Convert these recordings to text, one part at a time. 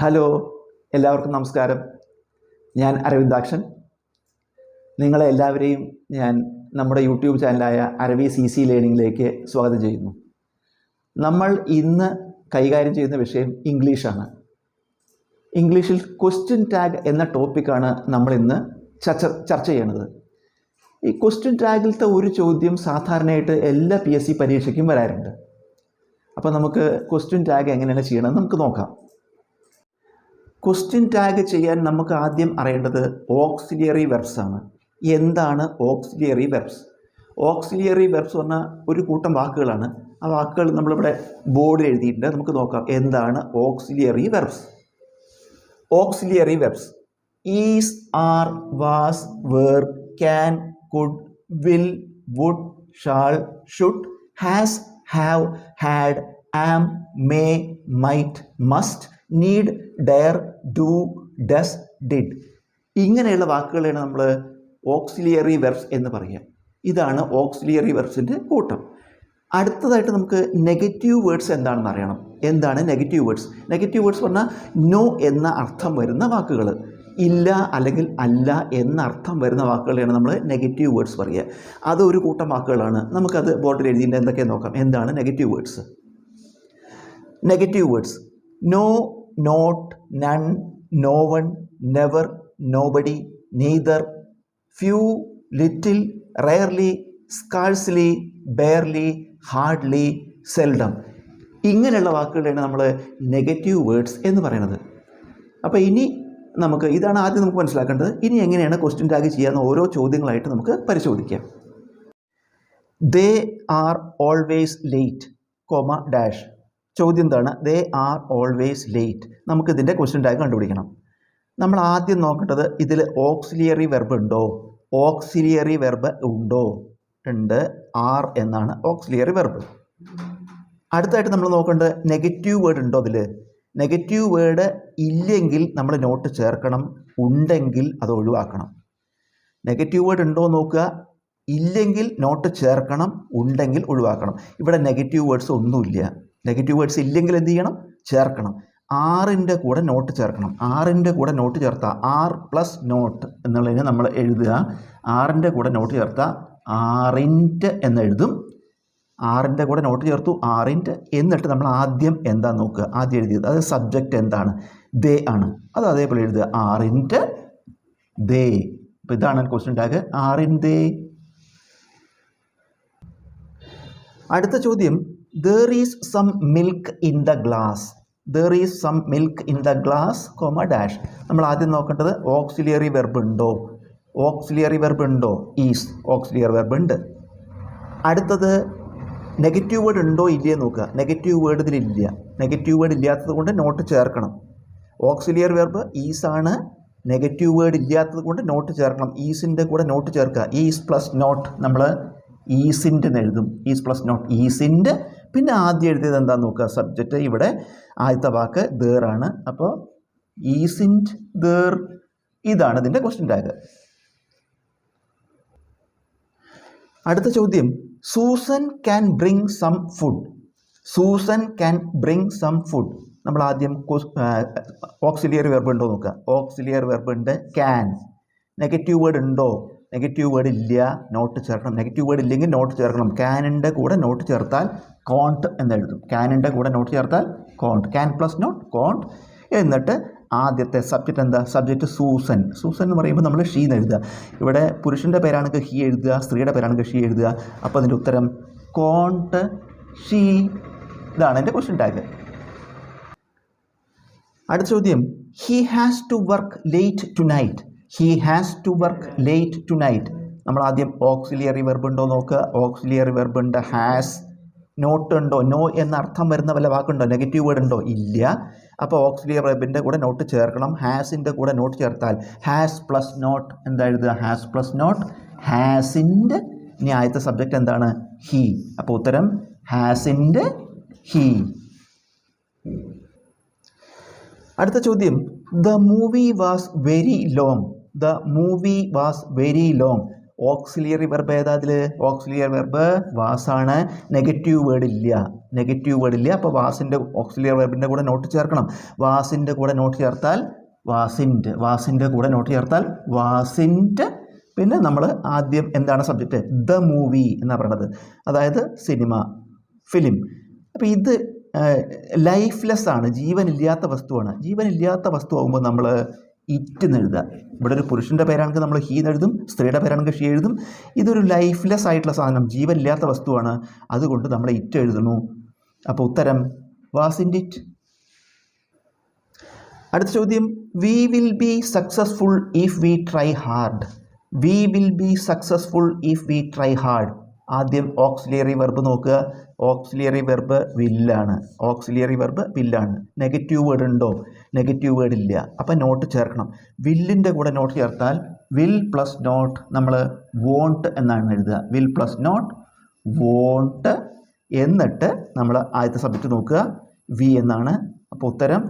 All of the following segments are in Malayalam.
ഹലോ എല്ലാവർക്കും നമസ്കാരം. ഞാൻ അരവിന്ദാക്ഷൻ. നിങ്ങളെ എല്ലാവരെയും ഞാൻ നമ്മുടെ യൂട്യൂബ് ചാനലായ അരവി സി സി ലേണിംഗിലേക്ക് സ്വാഗതം ചെയ്യുന്നു. നമ്മൾ ഇന്ന് കൈകാര്യം ചെയ്യുന്ന വിഷയം ഇംഗ്ലീഷാണ്. ഇംഗ്ലീഷിൽ ക്വസ്റ്റ്യൻ ടാഗ് എന്ന ടോപ്പിക്കാണ് നമ്മൾ ഇന്ന് ചർച്ച ചർച്ച ചെയ്യണത്. ഈ ക്വസ്റ്റ്യൻ ടാഗിലത്തെ ഒരു ചോദ്യം സാധാരണയായിട്ട് എല്ലാ പി എസ് സി പരീക്ഷയ്ക്കും വരാറുണ്ട്. അപ്പോൾ നമുക്ക് ക്വസ്റ്റ്യൻ ടാഗ് എങ്ങനെയാണ് ചെയ്യണമെന്ന് നമുക്ക് നോക്കാം. ക്വസ്റ്റ്യൻ ടാഗ് ചെയ്യാൻ നമുക്ക് ആദ്യം അറിയേണ്ടത് ഓക്സിലിയറി വെർബ്സ് ആണ്. എന്താണ് ഓക്സിലിയറി വെർബ്സ് ഓക്സിലിയറി വെർബ്സ് പറഞ്ഞാൽ ഒരു കൂട്ടം വാക്കുകളാണ്. ആ വാക്കുകൾ നമ്മളിവിടെ ബോർഡിൽ എഴുതിയിട്ടുണ്ട്. നമുക്ക് നോക്കാം. എന്താണ് auxiliary verbs auxiliary verbs is are was were can could will would shall should has have had am may might must need dare do does did ഇങ്ങനെയുള്ള വാക്കുകളാണ് നമ്മൾ ഓക്സിലിയറി വെർബ്സ് എന്ന് പറയുക. ഇതാണ് ഓക്സിലിയറി വെർബ്സിന്റെ കൂട്ടം. അടുത്തതായിട്ട് നമുക്ക് നെഗറ്റീവ് വേർഡ്സ് എന്താണെന്ന് അറിയണം. എന്താണ് നെഗറ്റീവ് വേർഡ്സ് നെഗറ്റീവ് വേർഡ്സ് പറഞ്ഞാൽ നോ എന്ന അർത്ഥം വരുന്ന വാക്കുകൾ ഇല്ല അല്ലെങ്കിൽ അല്ല എന്ന അർത്ഥം വരുന്ന വാക്കുകളെയാണ് നമ്മൾ നെഗറ്റീവ് വേർഡ്സ് പറയുക. അത് ഒരു കൂട്ടം വാക്കുകളാണ്. നമുക്കത് ബോർഡിൽ എഴുതിയിട്ട് എന്തൊക്കെ നോക്കാം. എന്താണ് negative words negative words no not none no one never nobody neither few little rarely scarcely barely hardly seldom ഇങ്ങനെയുള്ള വാക്കുകളാണ് നമ്മൾ നെഗറ്റീവ് വേർഡ്സ് എന്ന് പറയുന്നത്. അപ്പോൾ ഇനി നമുക്ക് ഇതാണ് ആദ്യം നമുക്ക് മനസ്സിലാക്കേണ്ടത്. ഇനി എങ്ങനെയാണ് ക്വസ്റ്റ്യൻ ടാഗ് ചെയ്യാവുന്ന ഓരോ ചോദ്യങ്ങളായിട്ട് നമുക്ക് പരിശോധിക്കാം. They are always late comma dash ചോദ്യം എന്താണ് ദേ ആർ ഓൾവേസ് ലേറ്റ് നമുക്കിതിന്റെ ക്വസ്റ്റ്യൻ ടാഗ് കണ്ടുപിടിക്കണം. നമ്മൾ ആദ്യം നോക്കേണ്ടത് ഇതിൽ ഓക്സിലിയറി വെർബ് ഉണ്ടോ? ഓക്സിലിയറി വെർബ് ഉണ്ടോ? ഉണ്ട് ആർ എന്നാണ് ഓക്സിലിയറി വെർബ് അടുത്തായിട്ട് നമ്മൾ നോക്കേണ്ടത് നെഗറ്റീവ് വേർഡ് ഉണ്ടോ അതിൽ നെഗറ്റീവ് വേർഡ് ഇല്ലെങ്കിൽ നമ്മൾ നോട്ട് ചേർക്കണം ഉണ്ടെങ്കിൽ അത് ഒഴിവാക്കണം. നെഗറ്റീവ് വേർഡ് ഉണ്ടോ നോക്കുക. ഇല്ലെങ്കിൽ നോട്ട് ചേർക്കണം ഉണ്ടെങ്കിൽ ഒഴിവാക്കണം. ഇവിടെ നെഗറ്റീവ് വേർഡ്സ് ഒന്നുമില്ല. നെഗറ്റീവ് വേർഡ്സ് ഇല്ലെങ്കിൽ എന്ത് ചെയ്യണം? ചേർക്കണം. ആറിന്റെ കൂടെ നോട്ട് ചേർക്കണം. ആറിന്റെ കൂടെ നോട്ട് ചേർത്താൽ ആർ പ്ലസ് നോട്ട് എന്നുള്ളതിന് നമ്മൾ എഴുതുക. ആറിന്റെ കൂടെ നോട്ട് ചേർത്താൽ ആറിന്റെ എന്ന് എഴുതും. ആറിന്റെ കൂടെ നോട്ട് ചേർത്തു ആറിന്റെ. എന്നിട്ട് നമ്മൾ ആദ്യം എന്താ നോക്കുക? ആദ്യം എഴുതിയത് അത് സബ്ജക്റ്റ് എന്താണ്? ദേ ആണ്. അത് അതേപോലെ എഴുതുക. ആറിന്റെ ദേ. അപ്പോൾ ഇതാണ് ക്വസ്റ്റ്യൻ ടാഗ് ആറിൻ ദേ അടുത്ത ചോദ്യം there is some milk in the glass there is some milk in the glass comma dash നമ്മൾ ആദ്യം നോക്കേണ്ടത് ഓക്സിലിയറി വെർബ് ഉണ്ടോ? ഓക്സിലിയറി വെർബ് ഉണ്ടോ? ഈസ് ഓക്സിലിയറി വെർബ് ഉണ്ട്. അടുത്തത് നെഗറ്റീവ് വേർഡ് ഉണ്ടോ ഇല്ലയോ നോക്കുക. നെഗറ്റീവ് വേർഡ് ഇതിലില്ല നെഗറ്റീവ് വേർഡ് ഇല്ലാത്തത് കൊണ്ട് നോട്ട് ചേർക്കണം. ഓക്സിലിയർ വെർബ് ഈസ് ആണ്. നെഗറ്റീവ് വേർഡ് ഇല്ലാത്തത് കൊണ്ട് നോട്ട് ചേർക്കണം. ഈസിന്റെ കൂടെ നോട്ട് ചേർക്കുക. ഈസ് പ്ലസ് നോട്ട് നമ്മൾ ഈസിന്റെ എഴുതും. ഈസ് പ്ലസ് നോട്ട് ഈസിന്റെ പിന്നെ ആദ്യം എഴുതിയത് എന്താണെന്ന് നോക്കുക. സബ്ജക്റ്റ് ഇവിടെ ആദ്യത്തെ വാക്ക് ദേർ ആണ്. അപ്പോൾ ഈസിന്റ് ദേർ ഇതാണ് ഇതിന്റെ ക്വസ്റ്റ്യൻ ടാഗ് അടുത്ത ചോദ്യം Susan can bring some food Susan can bring some food നമ്മൾ ആദ്യം ഓക്സിലിയർ വെർബ് ഉണ്ടോ നോക്കുക. ഓക്സിലിയർ വെർബ് ഉണ്ട് ക്യാൻ നെഗറ്റീവ് വേർഡ് ഉണ്ടോ? നെഗറ്റീവ് വേർഡ് ഇല്ല നോട്ട് ചേർക്കണം. നെഗറ്റീവ് വേർഡ് ഇല്ലെങ്കിൽ നോട്ട് ചേർക്കണം. ക്യാനിന്റെ കൂടെ നോട്ട് ചേർത്താൽ കോണ്ട് എന്നെഴുതും ക്യാനിന്റെ കൂടെ നോട്ട് ചേർത്താൽ can't can plus not can't എന്നിട്ട് ആദ്യത്തെ സബ്ജക്റ്റ് എന്താ? Subject Susan. സൂസൻ എന്ന് പറയുമ്പോൾ നമ്മൾ ഷീ എന്ന് എഴുതുക. ഇവിടെ പുരുഷന്റെ പേരാണെങ്കിൽ ഹി എഴുതുക സ്ത്രീയുടെ പേരാണെങ്കിൽ ഷീ എഴുതുക. അപ്പോൾ അതിന്റെ ഉത്തരം കോണ്ട് ഷീ. ഇതാണ് എന്റെ ക്വസ്റ്റ്യൻ ടാഗ് അടുത്ത ചോദ്യം. He has to work late tonight he has to work late tonight നമ്മൾ ആദ്യം ഓക്സിലിയറി വെർബ് ഉണ്ടോ നോക്കുക. ഓക്സിലിയറി വെർബ് ഉണ്ട് ഹാസ് നോട്ട് ഉണ്ടോ? നോ എന്ന അർത്ഥം വരുന്ന വല്ല വാക്കുണ്ടോ? നെഗറ്റീവ് വേർഡ് ഉണ്ടോ? ഇല്ല. അപ്പോൾ ഓക്സിലിയർ വെബിന്റെ കൂടെ നോട്ട് ചേർക്കണം. ഹാസിന്റെ കൂടെ നോട്ട് ചേർത്താൽ ഹാസ് പ്ലസ് നോട്ട് എന്താ എഴുതുക? ഹാസ് പ്ലസ് നോട്ട് ഹാസിന്റെ ഇനി ആദ്യത്തെ സബ്ജക്റ്റ് എന്താണ്? ഹീ അപ്പോൾ ഉത്തരം ഹാസിന്റെ ഹീ അടുത്ത ചോദ്യം. The movie was very long the movie was very long auxiliary verb ഏതാ അതിൽ ഓക്സിലിയറി വെർബ് വാസാണ്. നെഗറ്റീവ് വേർഡ് ഇല്ല. നെഗറ്റീവ് വേർഡ് ഇല്ല. അപ്പോൾ വാസിന്റെ ഓക്സിലിയറി വെർബിന്റെ കൂടെ നോട്ട് ചേർക്കണം. വാസിന്റെ കൂടെ നോട്ട് ചേർത്താൽ വാസിന്റെ വാസിന്റെ കൂടെ നോട്ട് ചേർത്താൽ വാസിന്റെ. പിന്നെ നമ്മൾ ആദ്യം എന്താണ് സബ്ജക്റ്റ് ദ മൂവി എന്നാണ് പറയണത്. അതായത് സിനിമ ഫിലിം അപ്പോൾ ഇത് ലൈഫ്ലെസ് ആണ്. ജീവനില്ലാത്ത വസ്തുവാണ്. ജീവനില്ലാത്ത വസ്തു ആകുമ്പോൾ നമ്മൾ ഇറ്റ് എന്ന് എഴുതുക. ഇവിടെ ഒരു പുരുഷന്റെ പേരാണെങ്കിൽ നമ്മൾ ഹീ എന്ന് എഴുതും സ്ത്രീയുടെ പേരാണെങ്കിൽ ഷീ എഴുതും. ഇതൊരു ലൈഫ്ലെസ് ആയിട്ടുള്ള സാധനം ജീവനില്ലാത്ത വസ്തുവാണ്. അതുകൊണ്ട് നമ്മൾ ഇറ്റ് എഴുതുന്നു അപ്പോൾ ഉത്തരം വാസിന്റെ ഇറ്റ് അടുത്ത ചോദ്യം we will be successful if we try hard we will be successful if we try hard ആദ്യം ഓക്സിലിയറി വെർബ് നോക്കുക. ഓക്സിലിയറി വെർബ് വില്ലാണ് ഓക്സിലിയറി വെർബ് വില്ലാണ് നെഗറ്റീവ് വേർഡ് ഉണ്ടോ? നെഗറ്റീവ് വേർഡ് ഇല്ല. അപ്പം നോട്ട് ചേർക്കണം. വില്ലിന്റെ കൂടെ നോട്ട് ചേർത്താൽ വിൽ പ്ലസ് നോട്ട് നമ്മൾ വോണ്ട് എന്നാണ് എഴുതുക. വിൽ പ്ലസ് നോട്ട് വോണ്ട് എന്നിട്ട് നമ്മൾ ആദ്യത്തെ സബ്ജക്റ്റ് നോക്കുക. വി എന്നാണ്. അപ്പോൾ ഉത്തരം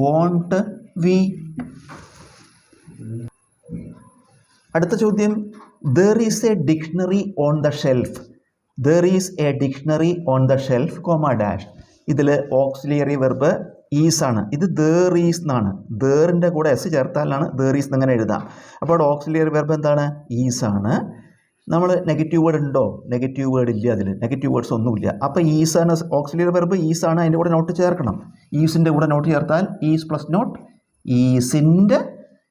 വോണ്ട് വി അടുത്ത ചോദ്യം there is a dictionary on the shelf there is a dictionary on the shelf comma dash ഇതിൽ ഓക്സിലിയറി വെർബ് ഈസ് ആണ്. ഇത് ദർ ഈസ് എന്നാണ്. ദറിന്റെ കൂടെ എസ് ചേർത്താലാണ് ദർ ഈസ് എന്നിങ്ങനെ എഴുതാം. അപ്പോൾ അവിടെ ഓക്സിലിയറി വെർബ് എന്താണ്? ഈസ് ആണ്. നമ്മൾ നെഗറ്റീവ് വേർഡ് ഉണ്ടോ? നെഗറ്റീവ് വേർഡ് ഇല്ല അതിൽ നെഗറ്റീവ് വേർഡ്സ് ഒന്നുമില്ല. അപ്പോൾ ഈസ് ആണ് ഓക്സിലിയറി വെർബ് ഈസ് ആണ് അതിന്റെ കൂടെ നോട്ട് ചേർക്കണം. ഈസിന്റെ കൂടെ നോട്ട് ചേർത്താൽ ഈസ് പ്ലസ് നോട്ട് ഈസിന്റെ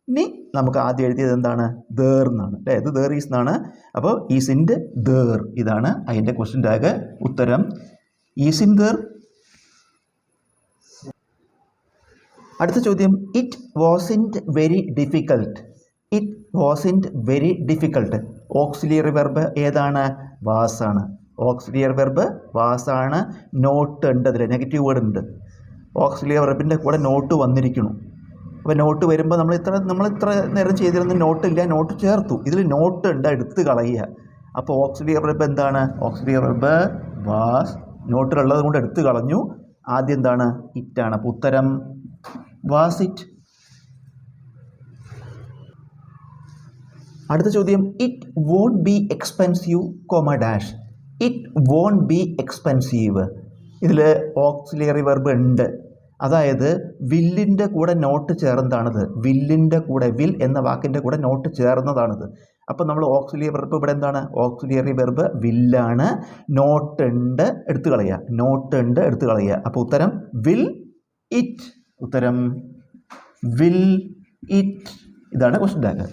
ഇനി നമുക്ക് ആദ്യം എഴുതിയത് എന്താണ്? ദേർ എന്നാണ്. അല്ലേ? ഇത് ദേർ ഈസ് എന്നാണ്. അപ്പോൾ ഈസിന്റെ ദേർ ഇതാണ് അതിന്റെ ക്വസ്റ്റ്യൻ ടാഗ് ഉത്തരം. ഈസിൻ ദേർ അടുത്ത ചോദ്യം. It was wasn't very difficult it was wasn't very difficult auxiliary verb ഏതാണ് വാസാണ് ഓക്സിലിയർ വെർബ് വാസാണ് നോട്ട് ഉണ്ട്. അതിൽ നെഗറ്റീവ് വേർഡ് ഉണ്ട്. ഓക്സിലിയർ വെർബിന്റെ കൂടെ നോട്ട് വന്നിരിക്കുന്നു. അപ്പോൾ നോട്ട് വരുമ്പോൾ നമ്മൾ ഇത്ര നമ്മൾ ഇത്ര നേരം ചെയ്തിരുന്ന നോട്ട് ഇല്ല നോട്ട് ചേർത്തു. ഇതിൽ നോട്ട് ഉണ്ട് എടുത്ത് കളയുക. അപ്പോൾ ഓക്സിഡിയർ റബ്ബ് എന്താണ്? ഓക്സിഡിയർ റബ്ബ് വാസ് നോട്ടിലുള്ളത് കൊണ്ട് എടുത്ത് കളഞ്ഞു. ആദ്യം എന്താണ്? ഇറ്റാണ് അപ്പോൾ ഉത്തരം വാസ് ഇറ്റ് അടുത്ത ചോദ്യം it won't be expensive comma dash it won't be expensive ഇതിൽ ഓക്സിലിയറി വെർബ് ഉണ്ട്. അതായത് വില്ലിന്റെ കൂടെ നോട്ട് ചേർന്നതാണിത്. വില്ലിന്റെ കൂടെ വിൽ എന്ന വാക്കിന്റെ കൂടെ നോട്ട് ചേർന്നതാണിത്. അപ്പോൾ നമ്മൾ ഓക്സിലിയറി വെർബ് ഇവിടെ എന്താണ്? Auxiliary verb വില്ലാണ്. നോട്ട് ഉണ്ട് എടുത്തു കളയുക. നോട്ട് ഉണ്ട് എടുത്തു കളയുക. അപ്പോൾ ഉത്തരം വിൽ ഇറ്റ്. ഉത്തരം വിൽ ഇറ്റ്. ഇതാണ് ക്വസ്റ്റ്യൻ ടാഗ്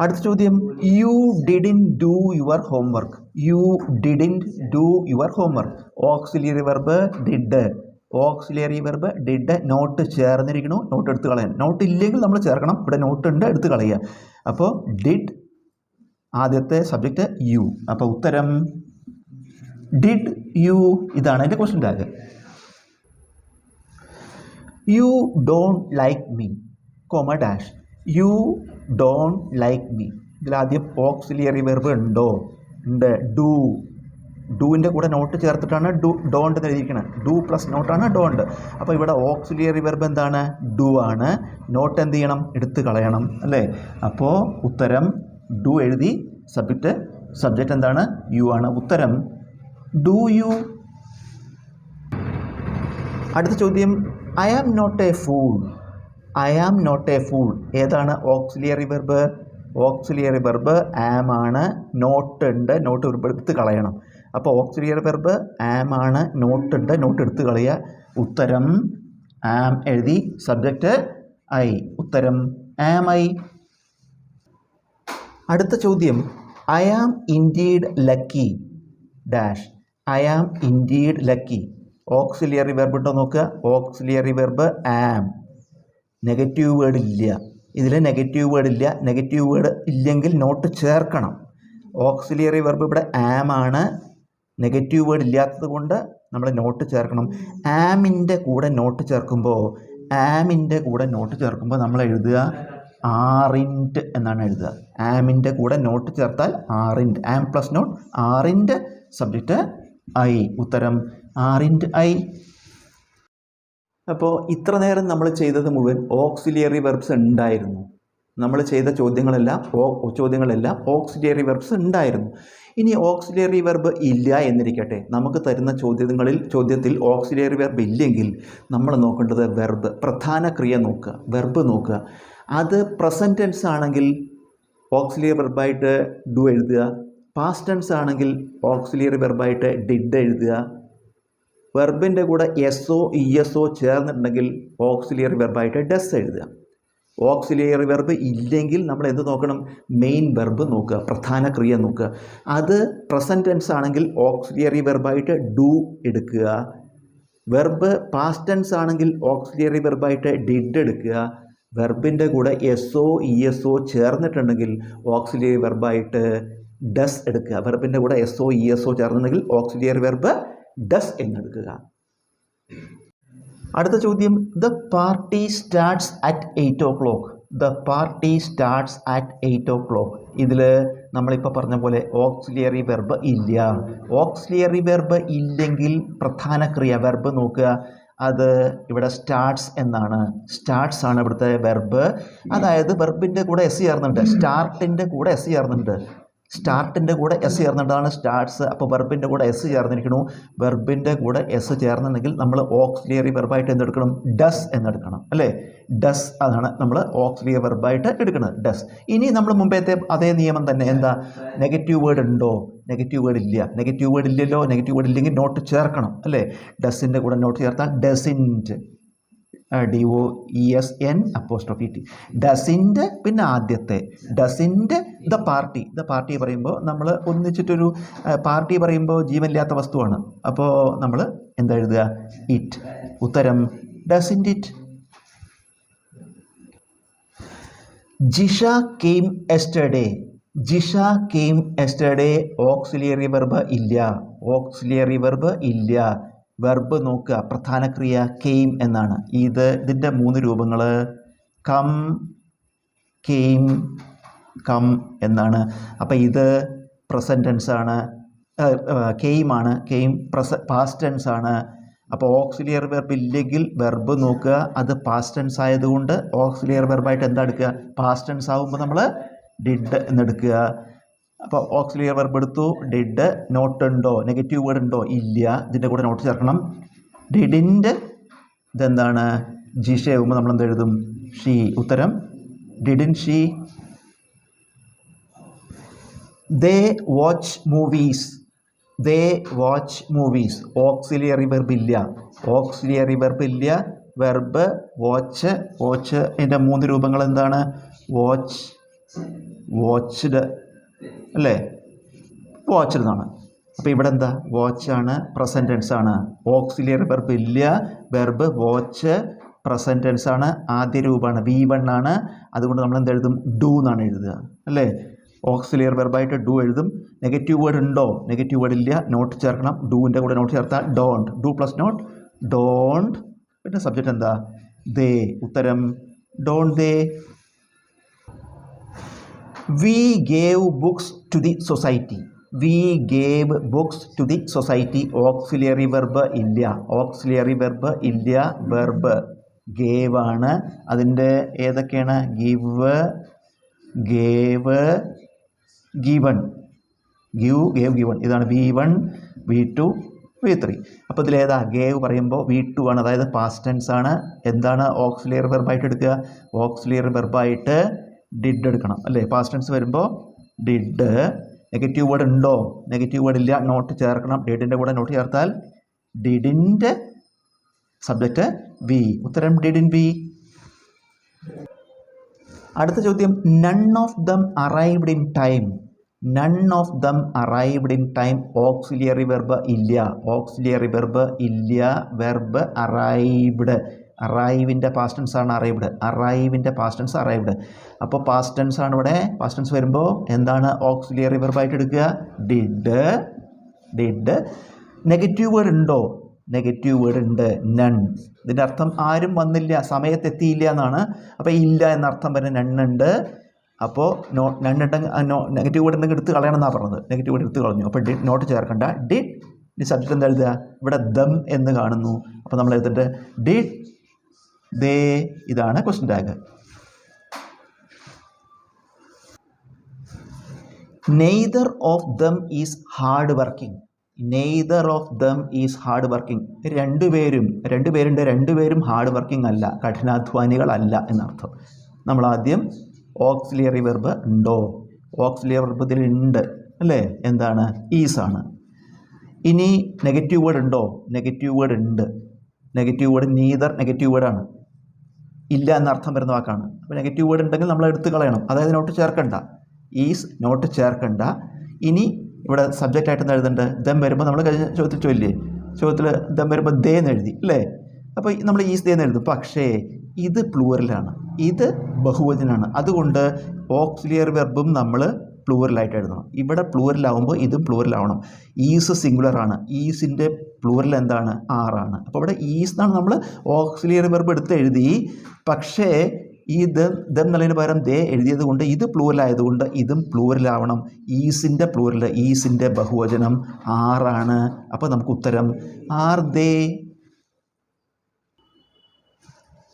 അടുത്ത ചോദ്യം. You didn't do your homework you didn't do your homework auxiliary verb did auxiliary verb did not ചേർന്നിരിക്കണു not എടുത്ത് കളയാൻ. നോട്ട് ഇല്ലെങ്കിൽ നമ്മൾ ചേർക്കണം. ഇവിടെ നോട്ട് ഉണ്ട്. എടുത്ത് കളയുക. അപ്പോൾ ഡിഡ് ആദ്യത്തെ സബ്ജക്റ്റ് യു അപ്പോൾ ഉത്തരം ഡിഡ് യു ഇതാണ് എന്റെ question tag you don't like me comma dash you don't like me ഇതിലാദ്യം auxiliary verb ഉണ്ടോ? ഉണ്ട്. ഡു. ഡൂവിന്റെ കൂടെ നോട്ട് ചേർത്തിട്ടാണ് ഡു ഡോണ്ട് എന്ന് എഴുതിയിരിക്കുന്നത് ഡു പ്ലസ് നോട്ടാണ് ഡോണ്ട്. അപ്പോൾ ഇവിടെ ഓക്സിലിയറി വെർബ് എന്താണ്? ഡു ആണ്. നോട്ട് എന്ത് ചെയ്യണം? എടുത്ത് കളയണം. അല്ലേ? അപ്പോൾ ഉത്തരം ഡു എഴുതി സബ്ജക്റ്റ് സബ്ജക്റ്റ് എന്താണ്? യു ആണ്. ഉത്തരം ഡു യു. അടുത്ത ചോദ്യം. I am not a fool I am not a fool ഏതാണ്? Auxiliary verb. Auxiliary verb am ആണ് നോട്ട് ഉണ്ട് നോട്ട് എടുത്ത് കളയണം. അപ്പോൾ ഓക്സിലിയറി വെർബ് ആം ആണ് നോട്ട് ഉണ്ട് നോട്ട് എടുത്ത് കളയുക. ഉത്തരം ആം എഴുതി സബ്ജക്റ്റ് ഐ. ഉത്തരം ആം ഐ. അടുത്ത ചോദ്യം. I am indeed lucky dash I am indeed lucky auxiliary verb ഉണ്ടോ നോക്കുക. Auxiliary verb am. Negative word ഇല്ല. ഇതിൽ നെഗറ്റീവ് വേർഡ് ഇല്ല. നെഗറ്റീവ് വേർഡ് ഇല്ലെങ്കിൽ നോട്ട് ചേർക്കണം. ഓക്സിലിയറി വെർബ് ഇവിടെ ആം ആണ്. നെഗറ്റീവ് വേർഡ് ഇല്ലാത്തത് കൊണ്ട് നമ്മൾ നോട്ട് ചേർക്കണം. ആമിന്റെ കൂടെ നോട്ട് ചേർക്കുമ്പോൾ ആമിന്റെ കൂടെ നോട്ട് ചേർക്കുമ്പോൾ നമ്മൾ എഴുതുക ആറിന്റ് എന്നാണ് എഴുതുക. ആമിന്റെ കൂടെ നോട്ട് ചേർത്താൽ aren't am plus not aren't subject I ഉത്തരം ആറിന്റ് ഐ അപ്പോൾ ഇത്ര നേരം നമ്മൾ ചെയ്തത് മുഴുവൻ ഓക്സിലിയറി വെർബ്സ് ഉണ്ടായിരുന്നു. നമ്മൾ ചെയ്ത ചോദ്യങ്ങളെല്ലാം ചോദ്യങ്ങളെല്ലാം ഓക്സിലിയറി വെർബ്സ് ഉണ്ടായിരുന്നു. ഇനി ഓക്സിലിയറി വെർബ് ഇല്ല എന്നിരിക്കട്ടെ. നമുക്ക് തരുന്ന ചോദ്യങ്ങളിൽ ചോദ്യത്തിൽ ഓക്സിലിയറി വെർബ് ഇല്ലെങ്കിൽ നമ്മൾ നോക്കേണ്ടത് വെർബ് പ്രധാന ക്രിയ നോക്കുക വെർബ് നോക്കുക. അത് പ്രസന്റ് ടെൻസ് ആണെങ്കിൽ ഓക്സിലിയറി വെർബായിട്ട് ഡു എഴുതുക. പാസ്റ്റ് ടെൻസ് ആണെങ്കിൽ ഓക്സിലിയറി വെർബായിട്ട് ഡിഡ് എഴുതുക. വെർബിന്റെ കൂടെ S O E S O ചേർന്നിട്ടുണ്ടെങ്കിൽ auxiliary വെർബായിട്ട് ഡെസ് എഴുതുക. ഓക്സിലിയറി വെർബ് ഇല്ലെങ്കിൽ നമ്മൾ എന്ത് നോക്കണം? മെയിൻ വെർബ് നോക്കുക പ്രധാന ക്രിയ നോക്കുക. അത് പ്രസന്റ് ടെൻസ് ആണെങ്കിൽ ഓക്സിലിയറി വെർബായിട്ട് ഡു എടുക്കുക. വെർബ് പാസ്റ്റ് ടെൻസ് ആണെങ്കിൽ ഓക്സിലിയറി വെർബായിട്ട് ഡിഡ് എടുക്കുക. വെർബിന്റെ കൂടെ S O E S O ചേർന്നിട്ടുണ്ടെങ്കിൽ auxiliary വെർബായിട്ട് ഡസ് എടുക്കുക. വെർബിന്റെ കൂടെ S O E S O ചേർന്നിട്ടുണ്ടെങ്കിൽ auxiliary verb does എന്നെടുക്കുക. അടുത്ത ചോദ്യം the party starts at eight o'clock the party starts at eight o'clock ഇതിൽ നമ്മളിപ്പോൾ പറഞ്ഞ പോലെ ഓക്സിലിയറി വെർബ് ഇല്ല. ഓക്സിലിയറി വെർബ് ഇല്ലെങ്കിൽ പ്രധാന ക്രിയ വെർബ് നോക്കുക. അത് ഇവിടെ സ്റ്റാർട്ട്സ് എന്നാണ്. സ്റ്റാർട്ട്സ് ആണ് ഇവിടുത്തെ വെർബ് അതായത് വെർബിന്റെ കൂടെ എസ് ചേർന്നുണ്ട് സ്റ്റാർട്ടിന്റെ കൂടെ എസ് ചേർന്നുണ്ട് സ്റ്റാർട്ടിന്റെ കൂടെ എസ് ചേർന്നിട്ടാണ് സ്റ്റാർട്ട്സ് അപ്പോൾ വെർബിന്റെ കൂടെ എസ് ചേർന്നിരിക്കണു. വെർബിന്റെ കൂടെ എസ് ചേർന്നുണ്ടെങ്കിൽ നമ്മൾ ഓക്സിലിയറി വെർബായിട്ട് എന്തെടുക്കണം? ഡസ് എന്നെടുക്കണം അല്ലേ? ഡസ് അതാണ് നമ്മൾ ഓക്സിലിയറി വെർബായിട്ട് എടുക്കുന്നത് ഡസ്. ഇനി നമ്മൾ മുമ്പത്തെ അതേ നിയമം തന്നെ എന്താ? നെഗറ്റീവ് വേർഡ് ഉണ്ടോ? നെഗറ്റീവ് വേർഡ് ഇല്ല. നെഗറ്റീവ് വേർഡ് ഇല്ലല്ലോ? നെഗറ്റീവ് വേർഡ് ഇല്ലെങ്കിൽ നോട്ട് ചേർക്കണം അല്ലേ? ഡസിന്റെ കൂടെ നോട്ട് ചേർത്താൽ doesn't D O E S N apostrophe T ഡസിന്റെ പിന്നെ ആദ്യത്തെ. ഡസിന്റെ ദ പാർട്ടി ദ പാർട്ടി പറയുമ്പോൾ നമ്മൾ ഒന്നിച്ചിട്ടൊരു പാർട്ടി പറയുമ്പോൾ ജീവനില്ലാത്ത വസ്തുവാണ്. അപ്പോൾ നമ്മൾ എന്താ എഴുതുക? ഇറ്റ് ഉത്തരം doesn't it Jisha came yesterday Jisha came yesterday auxiliary verb ഇല്ല. ഓക്സിലിയറി വെർബ് ഇല്ല. വെർബ് നോക്കുക പ്രധാന ക്രിയ കെയിം എന്നാണ്. ഇത് ഇതിന്റെ മൂന്ന് രൂപങ്ങൾ കം കെയിം കം എന്നാണ്. അപ്പോൾ ഇത് പ്രസന്റ് ടെൻസ് ആണ്. കെയിം ആണ്. കെയിം പ്രസ പാസ്റ്റ് ടെൻസ് ആണ്. അപ്പോൾ ഓക്സിലിയർ വെർബ് ഇല്ലെങ്കിൽ വെർബ് നോക്കുക. അത് പാസ്റ്റ് ടെൻസ് ആയതുകൊണ്ട് ഓക്സിലിയർ വെർബായിട്ട് എന്താ എടുക്കുക? പാസ്റ്റ് ടെൻസ് ആകുമ്പോൾ നമ്മൾ ഡിഡ് എന്നെടുക്കുക അപ്പോൾ ഓക്സിലിയർ വെർബ് എടുത്തു. ഡിഡ് നോട്ട് ഉണ്ടോ നെഗറ്റീവ് വേർഡ് ഉണ്ടോ ഇല്ല ഇതിന്റെ കൂടെ നോട്ട് ചേർക്കണം. ഡിഡിന്റെ ഇതെന്താണ് ജിഷ ആകുമ്പോൾ നമ്മൾ എന്ത് എഴുതും? ഷീ ഉത്തരം. Didn't she they watch movies they watch movies auxiliary verb ഇല്ല. ഓക്സിലിയറി വെർബ് ഇല്ല. വെർബ് വാച്ച് വാച്ച് ഇതിന്റെ മൂന്ന് രൂപങ്ങൾ എന്താണ്? വാച്ച് വാച്ച്ഡ് അല്ലേ? വാച്ച്ഡ് എന്നാണ് അപ്പോൾ ഇവിടെ എന്താ? വാച്ചാണ് പ്രസന്റ് ടെൻസ് ആണ്. ഓക്സിലിയറി വെർബ് ഇല്ല. വെർബ് വാച്ച് പ്രസന്റൻസ് ആണ്. ആദ്യ രൂപമാണ്. വി വൺ ആണ്. അതുകൊണ്ട് നമ്മൾ എന്ത് എഴുതും? ഡു എന്നാണ് എഴുതുക. അല്ലേ? ഓക്സിലിയർ വെർബായിട്ട് ഡു എഴുതും. നെഗറ്റീവ് വേർഡ് ഉണ്ടോ? നെഗറ്റീവ് വേർഡ് ഇല്ല. നോട്ട് ചേർക്കണം. ഡൂവിന്റെ കൂടെ നോട്ട് ചേർത്താൽ don't do plus not don't പിന്നെ സബ്ജക്റ്റ് എന്താ? ദേ ഉത്തരം don't they we gave books to the society we gave books to the society auxiliary verb ഇല്ല ഓക്സിലിയറി വെർബ് ഇല്ല വെർബ് ഗേവ് ആണ്. അതിന്റെ ഏതൊക്കെയാണ്? Give gave given give gave given ഇതാണ് V one V two V three അപ്പോൾ ഇതിലേതാ ഗേവ് പറയുമ്പോൾ വി ടു ആണ്. അതായത് പാസ്റ്റ് ടെൻസ് ആണ്. എന്താണ്? ഓക്സിലിയർ വെർബായിട്ട് എടുക്കുക. ഓക്സിലിയർ വെർബായിട്ട് ഡിഡ് എടുക്കണം അല്ലേ? പാസ്റ്റ് ടെൻസ് വരുമ്പോൾ ഡിഡ് നെഗറ്റീവ് വേർഡ് ഉണ്ടോ? നെഗറ്റീവ് വേർഡ് ഇല്ല നോട്ട് ചേർക്കണം. ഡിഡിന്റെ കൂടെ നോട്ട് ചേർത്താൽ ഡിഡിന്റെ സബ്ജക്റ്റ് വി ഉത്തരം ഡിഡിൻ വി അടുത്ത ചോദ്യം none of them arrived in time none of them arrived in time auxiliary verb ഇല്ല. ഓക്സിലിയറി വെർബ് ഇല്ല. വെർബ് അറൈവ്ഡ് അറൈവിന്റെ പാസ്റ്റൻസ് ആണ് അറൈവ്ഡ് അറൈവിന്റെ പാസ്റ്റൻസ് അറൈവ്ഡ് അപ്പോൾ പാസ്റ്റൻസ് ആണ് ഇവിടെ. പാസ്റ്റൻസ് വരുമ്പോൾ എന്താണ് ഓക്സിലിയറി വെർബായിട്ട് എടുക്കുക? ഡിഡ് ഡിഡ് നെഗറ്റീവ് വേർഡ് ഉണ്ടോ? നെഗറ്റീവ് വേർഡ് ഉണ്ട്. നൺ ഇതിന്റെ അർത്ഥം ആരും വന്നില്ല സമയത്തെത്തിയില്ല എന്നാണ്. അപ്പോൾ ഇല്ല എന്നർത്ഥം വരെ നണ്ണുണ്ട് അപ്പോൾ നോ നണ്ണുണ്ടെങ്കിൽ നോ നെഗറ്റീവ് വേർഡ് ഉണ്ടെങ്കിൽ എടുത്ത് കളയണം എന്നാണ് പറഞ്ഞത്. നെഗറ്റീവ് വേർഡ് എടുത്ത് കളഞ്ഞു. അപ്പോൾ ഡി നോട്ട് ചേർക്കണ്ട. ഡിഡ് ഈ സബ്ജക്റ്റ് എന്താ എഴുതുക? ഇവിടെ ദം എന്ന് കാണുന്നു. അപ്പോൾ നമ്മൾ എഴുതിട്ട് ഡിഡ് ദേ ഇതാണ് question tag neither of them is hard working neither of them is hard working രണ്ടുപേരും രണ്ടുപേരുണ്ട് രണ്ടുപേരും ഹാർഡ് വർക്കിംഗ് അല്ല കഠിനാധ്വാനികളല്ല എന്നർത്ഥം. നമ്മൾ ആദ്യം ഓക്സിലിയറി വെർബ് ഉണ്ടോ? ഓക്സിലിയറി വെർബ് ഉണ്ട് അല്ലേ? എന്താണ്? ഈസ് ആണ്. ഇനി നെഗറ്റീവ് വേർഡ് ഉണ്ടോ? നെഗറ്റീവ് വേർഡ് ഉണ്ട്. നെഗറ്റീവ് വേർഡ് നീതർ നെഗറ്റീവ് വേർഡാണ് ഇല്ല എന്ന അർത്ഥം വരുന്ന വാക്കാണ്. അപ്പോൾ നെഗറ്റീവ് വേർഡ് ഉണ്ടെങ്കിൽ നമ്മൾ എടുത്ത് കളയണം. അതായത് നോട്ട് ചേർക്കണ്ട. ഈസ് നോട്ട് ചേർക്കണ്ട. ഇനി ഇവിടെ സബ്ജക്റ്റ് ആയിട്ട് എഴുതേണ്ടത് ദം വരുമ്പോൾ നമ്മൾ കഴിഞ്ഞ ചോദ്യത്തിൽ ചൊല്ലിയേ ചോദ്യത്തിൽ ദം വരുമ്പോൾ ദേ എന്ന് എഴുതി അല്ലേ അപ്പോൾ നമ്മൾ ഈസ് ദേ എന്ന് എഴുതും. പക്ഷേ ഇത് പ്ലൂവറിലാണ് ഇത് ബഹുവചനാണ്. അതുകൊണ്ട് ഓക്സിലിയർ വെർബും നമ്മൾ പ്ലൂവറിലായിട്ട് എഴുതണം. ഇവിടെ പ്ലൂവറിലാവുമ്പോൾ ഇതും പ്ലൂവറിലാവണം ഈസ് സിംഗുലറാണ് ഈസിന്റെ പ്ലൂറൽ എന്താണ്? ആറാണ് അപ്പോൾ ഇവിടെ ഈസ് എന്നാണ് നമ്മൾ ഓക്സിലിയറി വെർബ് എടുത്ത് എഴുതി. പക്ഷേ ഈ ദം എന്നുള്ളതിന് പകരം ദേ എഴുതിയത് കൊണ്ട് ഇത് പ്ലൂറലായതുകൊണ്ട് ഇതും പ്ലൂറലാവണം ഈസിന്റെ പ്ലൂറൽ ഈസിന്റെ ബഹുവചനം ആറാണ് അപ്പോൾ നമുക്ക് ഉത്തരം ആർ ദേ.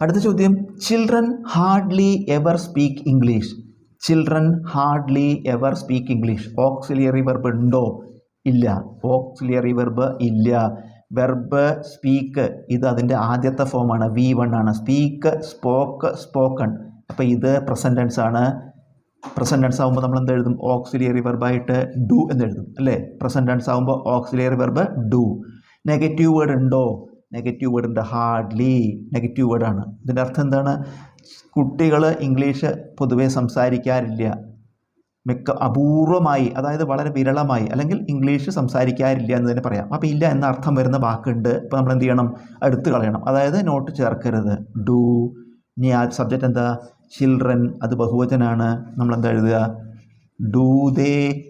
അടുത്ത ചോദ്യം. Children hardly ever speak English children hardly ever speak English auxiliary verb ഉണ്ടോ? ഇല്ല. ഓക്സിലിയറി വെർബ് ഇല്ല. വെർബ് സ്പീക്ക് ഇത് അതിന്റെ ആദ്യത്തെ ഫോമാണ് വി വൺ ആണ്. സ്പീക്ക് സ്പോക്ക് സ്പോക്കൺ അപ്പോൾ ഇത് പ്രസന്റ് ടെൻസ് ആണ്. പ്രസന്റ് ടെൻസ് ആകുമ്പോൾ നമ്മൾ എന്ത് എഴുതും? ഓക്സിലിയറി വെർബായിട്ട് ഡു എന്ന് എഴുതും. അല്ലേ? പ്രസന്റ് ടെൻസ് ആകുമ്പോൾ auxiliary verb do negative word ഉണ്ടോ? നെഗറ്റീവ് വേർഡ് ഉണ്ട്. ഹാർഡ്ലി നെഗറ്റീവ് വേർഡാണ് ഇതിന്റെ അർത്ഥം എന്താണ്? കുട്ടികൾ ഇംഗ്ലീഷ് പൊതുവേ സംസാരിക്കാറില്ല. മിക്ക അപൂർവമായി അതായത് വളരെ വിരളമായി അല്ലെങ്കിൽ ഇംഗ്ലീഷ് സംസാരിക്കാറില്ല എന്ന് തന്നെ പറയാം. അപ്പോൾ ഇല്ല എന്ന അർത്ഥം വരുന്ന വാക്കുണ്ട്. അപ്പോൾ നമ്മൾ എന്ത് ചെയ്യണം? എടുത്തു കളയണം. അതായത് നോട്ട് ചേർക്കരുത്. ഡു ഇനി ആ സബ്ജക്റ്റ് എന്താ? ചിൽഡ്രൻ അത് ബഹുവചനാണ്. നമ്മൾ എന്താ എഴുതുക? Do they.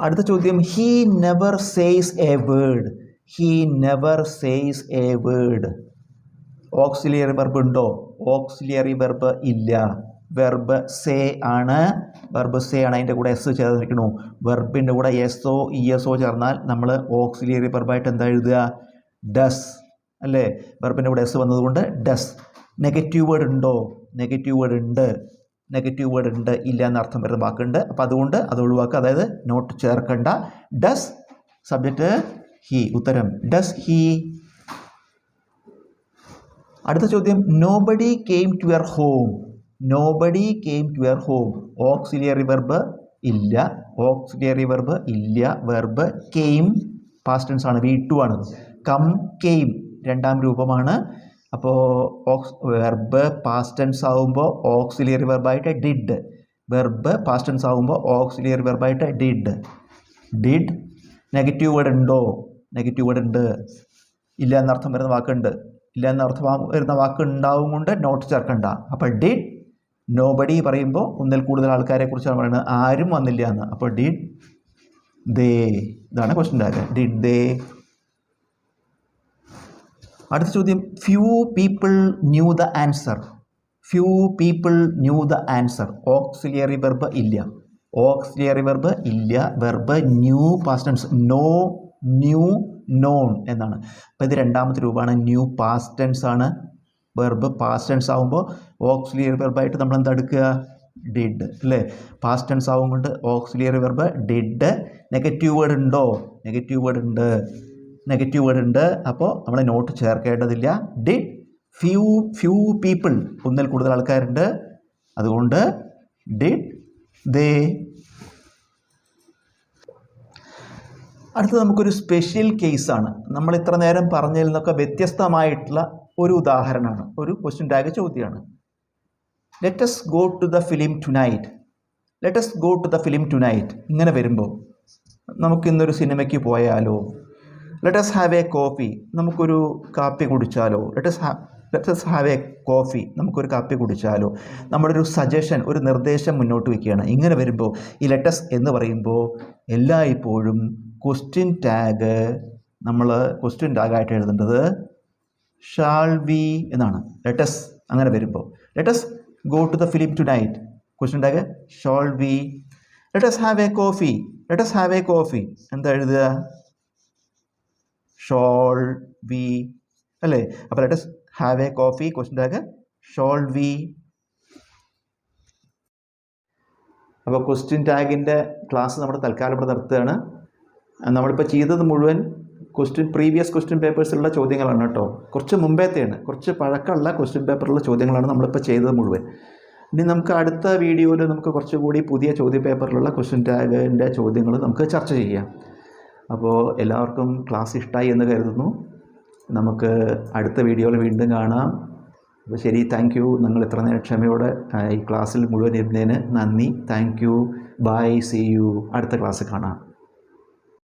അടുത്ത ചോദ്യം. He never says a word. He never says a word. Auxiliary verb ഉണ്ടോ? ഓക്സിലിയറി വെർബ് ഇല്ല. വെർബ് സേ ആണ്. വെർബ് സേ ആണ് അതിന്റെ കൂടെ എസ് ചേർന്നിരിക്കണു വെർബിന്റെ കൂടെ S O E S O ചേർന്നാൽ നമ്മൾ ഓക്സിലിയറി വെർബായിട്ട് എന്താ എഴുതുക? ഡസ് അല്ലേ? വെർബിന്റെ കൂടെ എസ് വന്നതുകൊണ്ട് ഡസ് നെഗറ്റീവ് വേർഡ് ഉണ്ടോ? നെഗറ്റീവ് വേർഡ് ഉണ്ട്. നെഗറ്റീവ് വേർഡ് ഉണ്ട്. ഇല്ല എന്ന അർത്ഥം വരുന്ന വാക്കുണ്ട്. അപ്പോൾ അതുകൊണ്ട് അത് ഒഴിവാക്കുക. അതായത് നോട്ട് ചേർക്കണ്ട. ഡസ് സബ്ജക്റ്റ് ഹി ഉത്തരം. ഡസ് ഹി അടുത്ത ചോദ്യം nobody came to your home nobody came to your home auxiliary verb ഇല്ല. ഓക്സിലിയറി വെർബ് ഇല്ല. വെർബ് കെയിം പാസ്റ്റൻസ് ആണ്. വി ടു ആണ്. കം കെയിം രണ്ടാം രൂപമാണ്. അപ്പോൾ ഓക്സ് വെർബ് പാസ്റ്റൻസ് ആവുമ്പോൾ ഓക്സിലിയറി വെർബായിട്ട് ഡിഡ് വെർബ് പാസ്റ്റൻസ് ആവുമ്പോൾ ഓക്സിലിയറി വെർബായിട്ട് ഡിഡ് ഡിഡ് നെഗറ്റീവ് വേർഡ് ഉണ്ടോ? നെഗറ്റീവ് വേർഡ് ഉണ്ട്. ഇല്ല എന്നർത്ഥം വരുന്ന വാക്കുണ്ട്. ഇല്ല എന്ന അർത്ഥം വരുന്ന വാക്ക് ഉണ്ടാവും കൊണ്ട് നോട്ട് ചേർക്കണ്ട. അപ്പോൾ ഡിഡ് നോബഡി പറയുമ്പോൾ ഒന്നിൽ കൂടുതൽ ആൾക്കാരെ കുറിച്ചാണ് പറയുന്നത്. ആരും വന്നില്ല എന്ന്. അപ്പോൾ ഡിഡ് ദേ ഇതാണ് ക്വസ്റ്റ്യൻ ടാഗ് ഡിഡ് ദേ അടുത്ത ചോദ്യം few people knew the answer few people knew the answer auxiliary verb ഇല്ല. ഓക്സിലിയറി വെർബ് ഇല്ല. Verb knew past tense know knew known എന്നാണ്. അപ്പോൾ ഇത് രണ്ടാമത്തെ രൂപമാണ് ന്യൂ പാസ്റ്റ് ടെൻസ് ആണ്. വെർബ് പാസ്റ്റ് ടെൻസ് ആകുമ്പോൾ ഓക്സിലിയറി വെർബായിട്ട് നമ്മൾ എന്താ എടുക്കുക? ഡിഡ് അല്ലേ? പാസ്റ്റ് ആവും കൊണ്ട് വെർബ് ഡിഡ് നെഗറ്റീവ് വേർഡ് ഉണ്ടോ? നെഗറ്റീവ് വേർഡ് ഉണ്ട്. നെഗറ്റീവ് വേർഡ് ഉണ്ട്. അപ്പോൾ നമ്മൾ നോട്ട് ചേർക്കേണ്ടതില്ല. ഡിഡ് ഫ്യൂ ഫ്യൂ പീപ്പിൾ ഒന്നിൽ കൂടുതൽ ആൾക്കാരുണ്ട്. അതുകൊണ്ട് ഡിഡ് ദേ അടുത്തത് നമുക്കൊരു സ്പെഷ്യൽ കേസാണ് നമ്മൾ ഇത്ര നേരം പറഞ്ഞതിൽ നിന്നൊക്കെ വ്യത്യസ്തമായിട്ടുള്ള ഒരു ഉദാഹരണമാണ്. ഒരു ക്വസ്റ്റ്യൻ ടാഗ് ചോദ്യമാണ്. Let's go to the film tonight let's go to the film tonight ഇങ്ങനെ വരുമ്പോൾ നമുക്ക് ഇന്നൊരു സിനിമയ്ക്ക് പോയാലോ? ലെറ്റസ് ഹാവ് എ കോഫി നമുക്കൊരു കാപ്പി കുടിച്ചാലോ? ലെറ്റസ് ഹാ ലെറ്റസ് ഹാവ് എ കോഫി നമുക്കൊരു കാപ്പി കുടിച്ചാലോ? നമ്മളൊരു സജഷൻ ഒരു നിർദ്ദേശം മുന്നോട്ട് വയ്ക്കുകയാണ് ഇങ്ങനെ വരുമ്പോൾ ഈ ലെറ്റസ് എന്ന് പറയുമ്പോൾ എല്ലായ്പ്പോഴും ക്വസ്റ്റ്യൻ ടാഗ് നമ്മൾ ക്വസ്റ്റ്യൻ ടാഗായിട്ട് എഴുതേണ്ടത് ഷാൾ വി എന്നാണ്. ലെറ്റസ് അങ്ങനെ വരുമ്പോൾ let's go to the film tonight question tag shall we let's have a coffee let's have a coffee എന്താ എഴുതുക? ഷോൾ വി അല്ലേ? അപ്പോൾ let's have a coffee question tag shall we അപ്പോൾ ക്വസ്റ്റ്യൻ ടാഗിന്റെ ക്ലാസ് നമ്മുടെ തൽക്കാലം ഇവിടെ നിർത്തുകയാണ്. നമ്മളിപ്പോൾ ചെയ്തത് മുഴുവൻ ക്വസ്റ്റ്യൻ പ്രീവിയസ് ക്വസ്റ്റ്യൻ പേപ്പേഴ്സിലുള്ള ചോദ്യങ്ങളാണ് കേട്ടോ. കുറച്ച് മുമ്പേത്തെയാണ് കുറച്ച് പഴക്കമുള്ള ക്വസ്റ്റ്യൻ പേപ്പറിലുള്ള ചോദ്യങ്ങളാണ് നമ്മളിപ്പോൾ ചെയ്തത് മുഴുവൻ. ഇനി നമുക്ക് അടുത്ത വീഡിയോയിൽ നമുക്ക് കുറച്ചുകൂടി പുതിയ ചോദ്യ പേപ്പറിലുള്ള ക്വസ്റ്റ്യൻ ടാഗിന്റെ ചോദ്യങ്ങൾ നമുക്ക് ചർച്ച ചെയ്യാം. അപ്പോൾ എല്ലാവർക്കും ക്ലാസ് ഇഷ്ടമായി എന്ന് കരുതുന്നു. നമുക്ക് അടുത്ത വീഡിയോയിൽ വീണ്ടും കാണാം. അപ്പോൾ ശരി താങ്ക് യു നിങ്ങൾ ഇത്ര നേരം ക്ഷമയോടെ ഈ ക്ലാസ്സിൽ മുഴുവൻ ഇരുന്നതിന് നന്ദി. Thank you bye see you അടുത്ത ക്ലാസ് കാണാം.